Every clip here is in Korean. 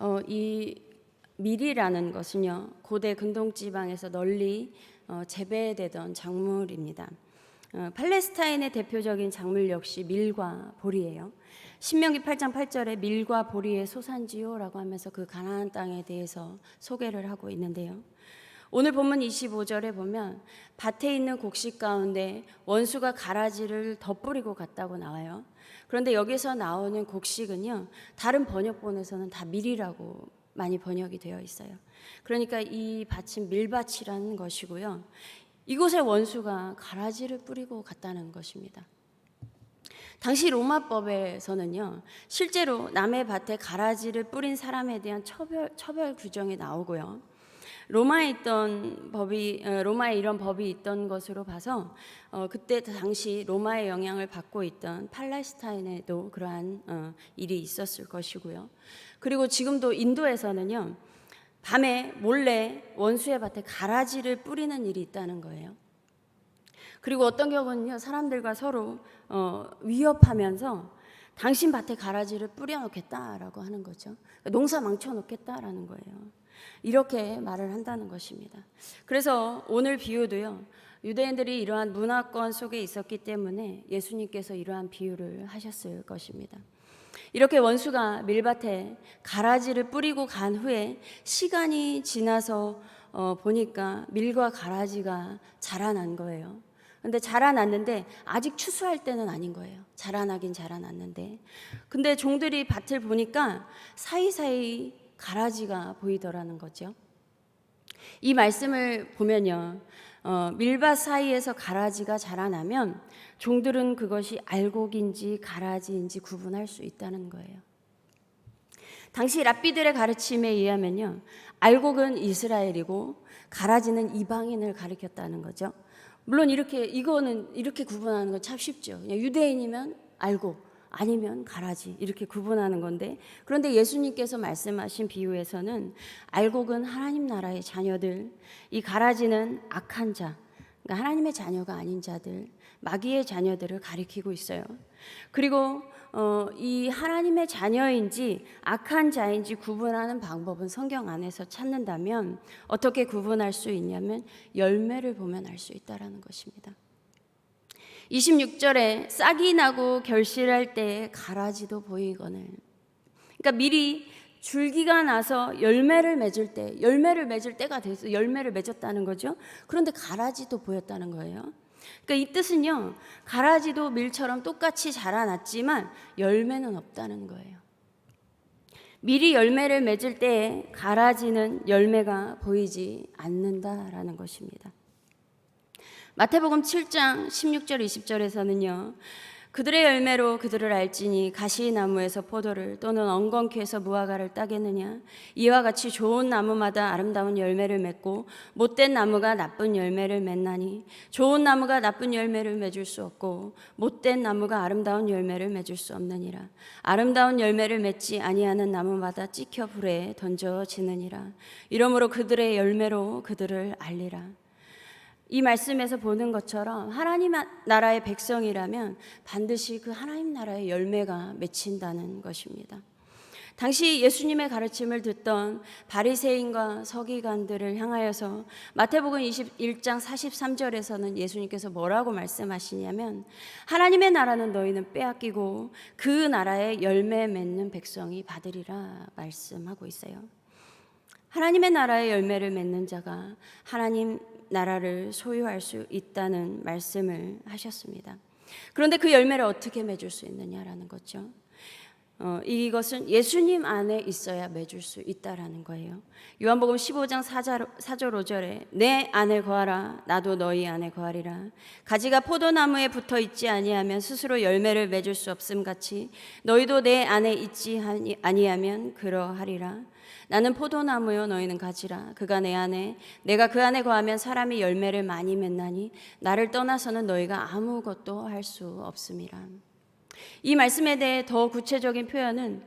어, 이 밀이라는 것은요 고대 근동 지방에서 널리 어, 재배되던 작물입니다. 어, 팔레스타인의 대표적인 작물 역시 밀과 보리예요. 신명기 8장 8절에 밀과 보리의 소산지요라고 하면서 그 가나안 땅에 대해서 소개를 하고 있는데요. 오늘 본문 25절에 보면 밭에 있는 곡식 가운데 원수가 가라지를 덧뿌리고 갔다고 나와요. 그런데 여기서 나오는 곡식은요, 다른 번역본에서는 다 밀이라고 많이 번역이 되어 있어요. 그러니까 이 밭은 밀밭이라는 것이고요. 이곳에 원수가 가라지를 뿌리고 갔다는 것입니다. 당시 로마법에서는요, 실제로 남의 밭에 가라지를 뿌린 사람에 대한 처벌, 처벌 규정이 나오고요. 로마에 있던 법이 어, 로마에 이런 법이 있던 것으로 봐서 어, 그때 당시 로마의 영향을 받고 있던 팔레스타인에도 그러한 어, 일이 있었을 것이고요. 그리고 지금도 인도에서는요 밤에 몰래 원수의 밭에 가라지를 뿌리는 일이 있다는 거예요. 그리고 어떤 경우는요 사람들과 서로 어, 위협하면서 당신 밭에 가라지를 뿌려놓겠다라고 하는 거죠. 농사 망쳐놓겠다라는 거예요. 이렇게 말을 한다는 것입니다. 그래서 오늘 비유도요. 유대인들이 이러한 문화권 속에 있었기 때문에 예수님께서 이러한 비유를 하셨을 것입니다. 이렇게 원수가 밀밭에 가라지를 뿌리고 간 후에 시간이 지나서 어, 보니까 밀과 가라지가 자라난 거예요. 근데 자라났는데 아직 추수할 때는 아닌 거예요. 자라나긴 자라났는데. 근데 종들이 밭을 보니까 사이사이 가라지가 보이더라는 거죠. 이 말씀을 보면요. 어, 밀밭 사이에서 가라지가 자라나면 종들은 그것이 알곡인지 가라지인지 구분할 수 있다는 거예요. 당시 랍비들의 가르침에 의하면요. 알곡은 이스라엘이고 가라지는 이방인을 가리켰다는 거죠. 물론 이렇게 이거는 이렇게 구분하는 건 참 쉽죠. 유대인이면 알곡, 아니면 가라지 이렇게 구분하는 건데 그런데 예수님께서 말씀하신 비유에서는 알곡은 하나님 나라의 자녀들, 이 가라지는 악한 자, 그러니까 하나님의 자녀가 아닌 자들, 마귀의 자녀들을 가리키고 있어요. 그리고 어, 이 하나님의 자녀인지 악한 자인지 구분하는 방법은 성경 안에서 찾는다면 어떻게 구분할 수 있냐면 열매를 보면 알 수 있다라는 것입니다. 26절에 싹이 나고 결실할 때 가라지도 보이거늘. 그러니까 미리 줄기가 나서 열매를 맺을 때, 열매를 맺을 때가 돼서 열매를 맺었다는 거죠. 그런데 가라지도 보였다는 거예요. 그러니까 이 뜻은요, 가라지도 밀처럼 똑같이 자라났지만 열매는 없다는 거예요. 미리 열매를 맺을 때 가라지는 열매가 보이지 않는다라는 것입니다. 마태복음 7장 16절 20절에서는요. 그들의 열매로 그들을 알지니 가시나무에서 포도를 또는 엉겅퀴에서 무화과를 따겠느냐? 이와 같이 좋은 나무마다 아름다운 열매를 맺고 못된 나무가 나쁜 열매를 맺나니? 좋은 나무가 나쁜 열매를 맺을 수 없고 못된 나무가 아름다운 열매를 맺을 수 없느니라. 아름다운 열매를 맺지 아니하는 나무마다 찍혀 불에 던져지느니라. 이러므로 그들의 열매로 그들을 알리라 이 말씀에서 보는 것처럼 하나님 나라의 백성이라면 반드시 그 하나님 나라의 열매가 맺힌다는 것입니다. 당시 예수님의 가르침을 듣던 바리새인과 서기관들을 향하여서 마태복음 21장 43절에서는 예수님께서 뭐라고 말씀하시냐면 하나님의 나라는 너희는 빼앗기고 그 나라의 열매 맺는 백성이 받으리라 말씀하고 있어요. 하나님의 나라의 열매를 맺는 자가 하나님 나라를 소유할 수 있다는 말씀을 하셨습니다. 그런데 그 열매를 어떻게 맺을 수 있느냐라는 거죠. 어, 이것은 예수님 안에 있어야 맺을 수 있다라는 거예요. 요한복음 15장 4절, 4절 5절에 내 안에 거하라 나도 너희 안에 거하리라 가지가 포도나무에 붙어 있지 아니하면 스스로 열매를 맺을 수 없음 같이 너희도 내 안에 있지 아니하면 그러하리라 나는 포도나무요 너희는 가지라 그가 내 안에 내가 그 안에 거하면 사람이 열매를 많이 맺나니 나를 떠나서는 너희가 아무것도 할 수 없음이라. 이 말씀에 대해 더 구체적인 표현은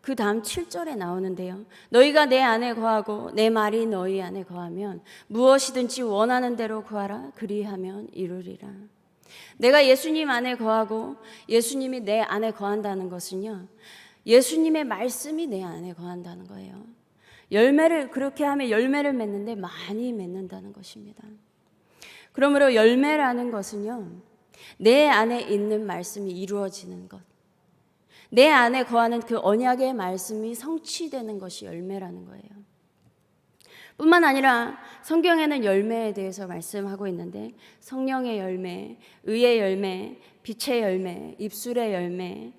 그 다음 7절에 나오는데요. 너희가 내 안에 거하고 내 말이 너희 안에 거하면 무엇이든지 원하는 대로 구하라 그리하면 이루리라. 내가 예수님 안에 거하고 예수님이 내 안에 거한다는 것은요. 예수님의 말씀이 내 안에 거한다는 거예요. 열매를 그렇게 하면 열매를 맺는데 많이 맺는다는 것입니다. 그러므로 열매라는 것은요. 내 안에 있는 말씀이 이루어지는 것. 내 안에 거하는 그 언약의 말씀이 성취되는 것이 열매라는 거예요. 뿐만 아니라 성경에는 열매에 대해서 말씀하고 있는데 성령의 열매, 의의 열매, 빛의 열매, 입술의 열매,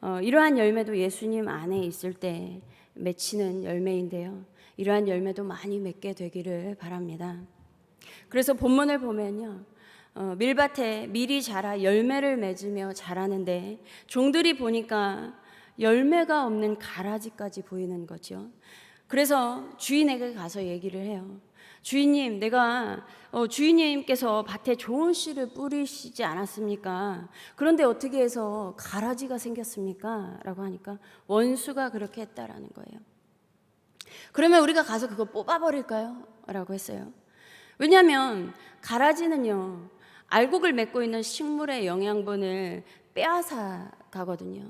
어, 이러한 열매도 예수님 안에 있을 때 맺히는 열매인데요. 이러한 열매도 많이 맺게 되기를 바랍니다. 그래서 본문을 보면요. 어, 밀밭에 밀이 자라 열매를 맺으며 자라는데 종들이 보니까 열매가 없는 가라지까지 보이는 거죠. 그래서 주인에게 가서 얘기를 해요. 주인님, 내가 어, 주인님께서 밭에 좋은 씨를 뿌리시지 않았습니까? 그런데 어떻게 해서 가라지가 생겼습니까? 라고 하니까 원수가 그렇게 했다라는 거예요. 그러면 우리가 가서 그거 뽑아버릴까요? 라고 했어요. 왜냐하면 가라지는요, 알곡을 맺고 있는 식물의 영양분을 빼앗아 가거든요.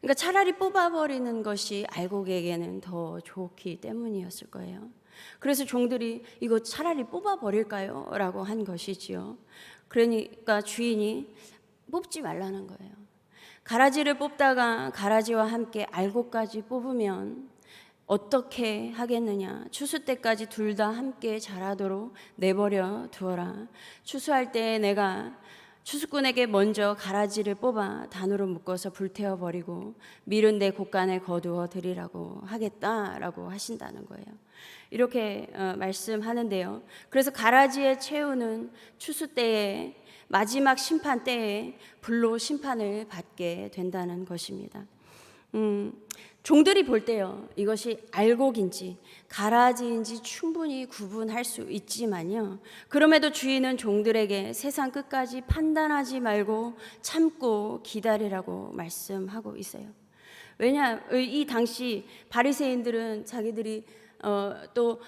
그러니까 차라리 뽑아버리는 것이 알곡에게는 더 좋기 때문이었을 거예요. 그래서 종들이 이거 차라리 뽑아버릴까요? 라고 한 것이지요. 그러니까 주인이 뽑지 말라는 거예요. 가라지를 뽑다가 가라지와 함께 알곡까지 뽑으면 어떻게 하겠느냐? 추수 때까지 둘 다 함께 자라도록 내버려 두어라. 추수할 때 내가 추수꾼에게 먼저 가라지를 뽑아 단으로 묶어서 불태워 버리고 밀은 내 곳간에 거두어 드리라고 하겠다라고 하신다는 거예요. 이렇게 어, 말씀하는데요. 그래서 가라지의 채우는 추수 때에 마지막 심판 때에 불로 심판을 받게 된다는 것입니다. 음, 종들이 볼 때요, 이것이 알곡인지 가라지인지 충분히 구분할 수 있지만요. 그럼에도 주인은 종들에게 세상 끝까지 판단하지 말고 참고 기다리라고 말씀하고 있어요. 왜냐, 이 당시 바리새인들은 자기들이 어, 또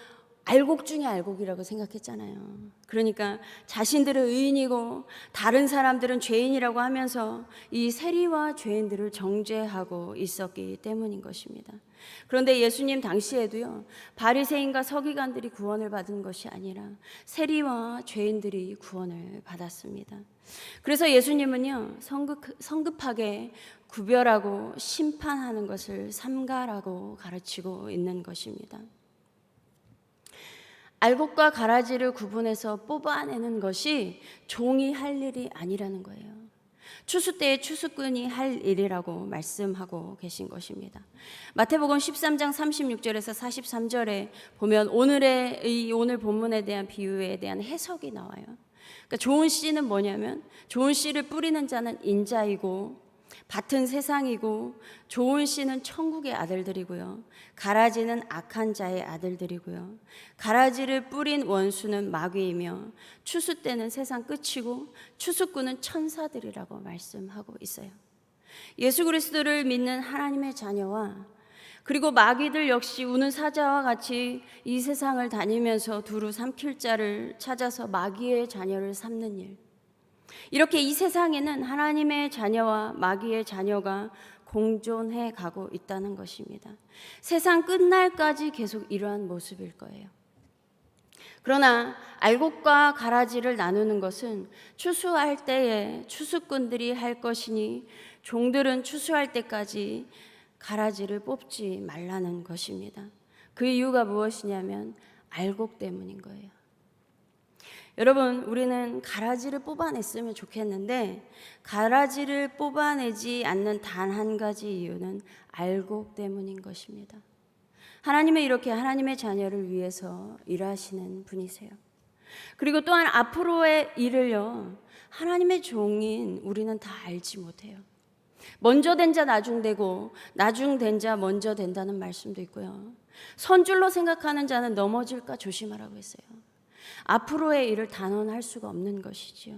알곡 중에 알곡이라고 생각했잖아요. 그러니까 자신들은 의인이고 다른 사람들은 죄인이라고 하면서 이 세리와 죄인들을 정죄하고 있었기 때문인 것입니다. 그런데 예수님 당시에도요. 바리새인과 서기관들이 구원을 받은 것이 아니라 세리와 죄인들이 구원을 받았습니다. 그래서 예수님은요. 성급, 성급하게 구별하고 심판하는 것을 삼가라고 가르치고 있는 것입니다. 알곡과 가라지를 구분해서 뽑아내는 것이 종이 할 일이 아니라는 거예요. 추수 때에 추수꾼이 할 일이라고 말씀하고 계신 것입니다. 마태복음 13장 36절에서 43절에 보면 오늘의 이 오늘 본문에 대한 비유에 대한 해석이 나와요. 그러니까 좋은 씨는 뭐냐면 좋은 씨를 뿌리는 자는 인자이고 밭은 세상이고 좋은 씨는 천국의 아들들이고요. 가라지는 악한 자의 아들들이고요. 가라지를 뿌린 원수는 마귀이며 추수 때는 세상 끝이고 추수꾼은 천사들이라고 말씀하고 있어요. 예수 그리스도를 믿는 하나님의 자녀와 그리고 마귀들 역시 우는 사자와 같이 이 세상을 다니면서 두루 삼킬 자를 찾아서 마귀의 자녀를 삼는 일. 이렇게 이 세상에는 하나님의 자녀와 마귀의 자녀가 공존해 가고 있다는 것입니다. 세상 끝날까지 계속 이러한 모습일 거예요. 그러나 알곡과 가라지를 나누는 것은 추수할 때에 추수꾼들이 할 것이니 종들은 추수할 때까지 가라지를 뽑지 말라는 것입니다. 그 이유가 무엇이냐면 알곡 때문인 거예요. 여러분, 우리는 가라지를 뽑아냈으면 좋겠는데, 가라지를 뽑아내지 않는 단 한 가지 이유는 알곡 때문인 것입니다. 하나님은 이렇게 하나님의 자녀를 위해서 일하시는 분이세요. 그리고 또한 앞으로의 일을요, 하나님의 종인 우리는 다 알지 못해요. 먼저 된 자 나중 되고, 나중 된 자 먼저 된다는 말씀도 있고요. 선줄로 생각하는 자는 넘어질까 조심하라고 했어요. 앞으로의 일을 단언할 수가 없는 것이지요.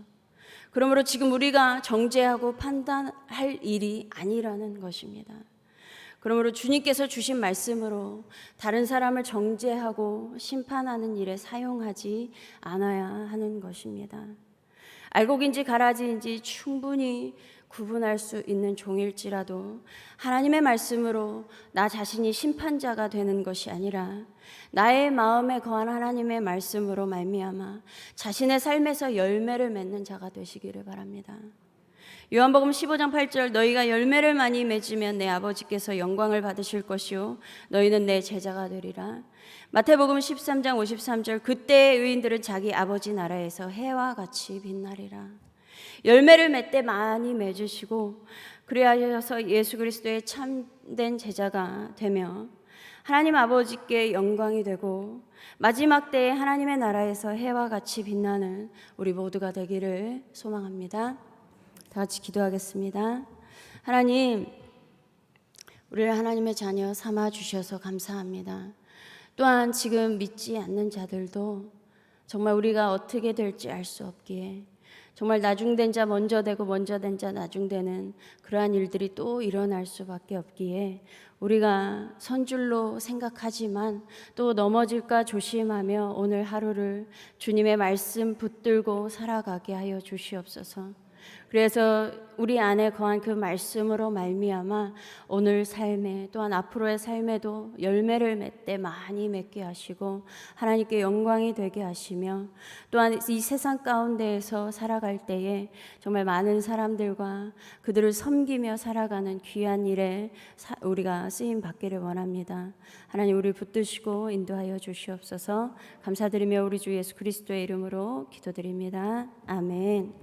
그러므로 지금 우리가 정죄하고 판단할 일이 아니라는 것입니다. 그러므로 주님께서 주신 말씀으로 다른 사람을 정죄하고 심판하는 일에 사용하지 않아야 하는 것입니다. 알곡인지 가라지인지 충분히 구분할 수 있는 종일지라도 하나님의 말씀으로 나 자신이 심판자가 되는 것이 아니라 나의 마음에 거한 하나님의 말씀으로 말미암아 자신의 삶에서 열매를 맺는 자가 되시기를 바랍니다. 요한복음 15장 8절 너희가 열매를 많이 맺으면 내 아버지께서 영광을 받으실 것이요 너희는 내 제자가 되리라. 마태복음 13장 53절 그때의 의인들은 자기 아버지 나라에서 해와 같이 빛나리라. 열매를 맺되 많이 맺으시고 그리하여서 예수 그리스도의 참된 제자가 되며 하나님 아버지께 영광이 되고 마지막 때에 하나님의 나라에서 해와 같이 빛나는 우리 모두가 되기를 소망합니다. 다 같이 기도하겠습니다. 하나님, 우리를 하나님의 자녀 삼아 주셔서 감사합니다. 또한 지금 믿지 않는 자들도 정말 우리가 어떻게 될지 알 수 없기에 정말 나중된 자 먼저 되고 먼저 된 자 나중되는 그러한 일들이 또 일어날 수밖에 없기에 우리가 선줄로 생각하지만 또 넘어질까 조심하며 오늘 하루를 주님의 말씀 붙들고 살아가게 하여 주시옵소서. 그래서 우리 안에 거한 그 말씀으로 말미암아 오늘 삶에 또한 앞으로의 삶에도 열매를 맺되 많이 맺게 하시고 하나님께 영광이 되게 하시며 또한 이 세상 가운데에서 살아갈 때에 정말 많은 사람들과 그들을 섬기며 살아가는 귀한 일에 사- 우리가 쓰임 받기를 원합니다. 하나님 우리 붙드시고 인도하여 주시옵소서. 감사드리며 우리 주 예수 그리스도의 이름으로 기도드립니다. 아멘.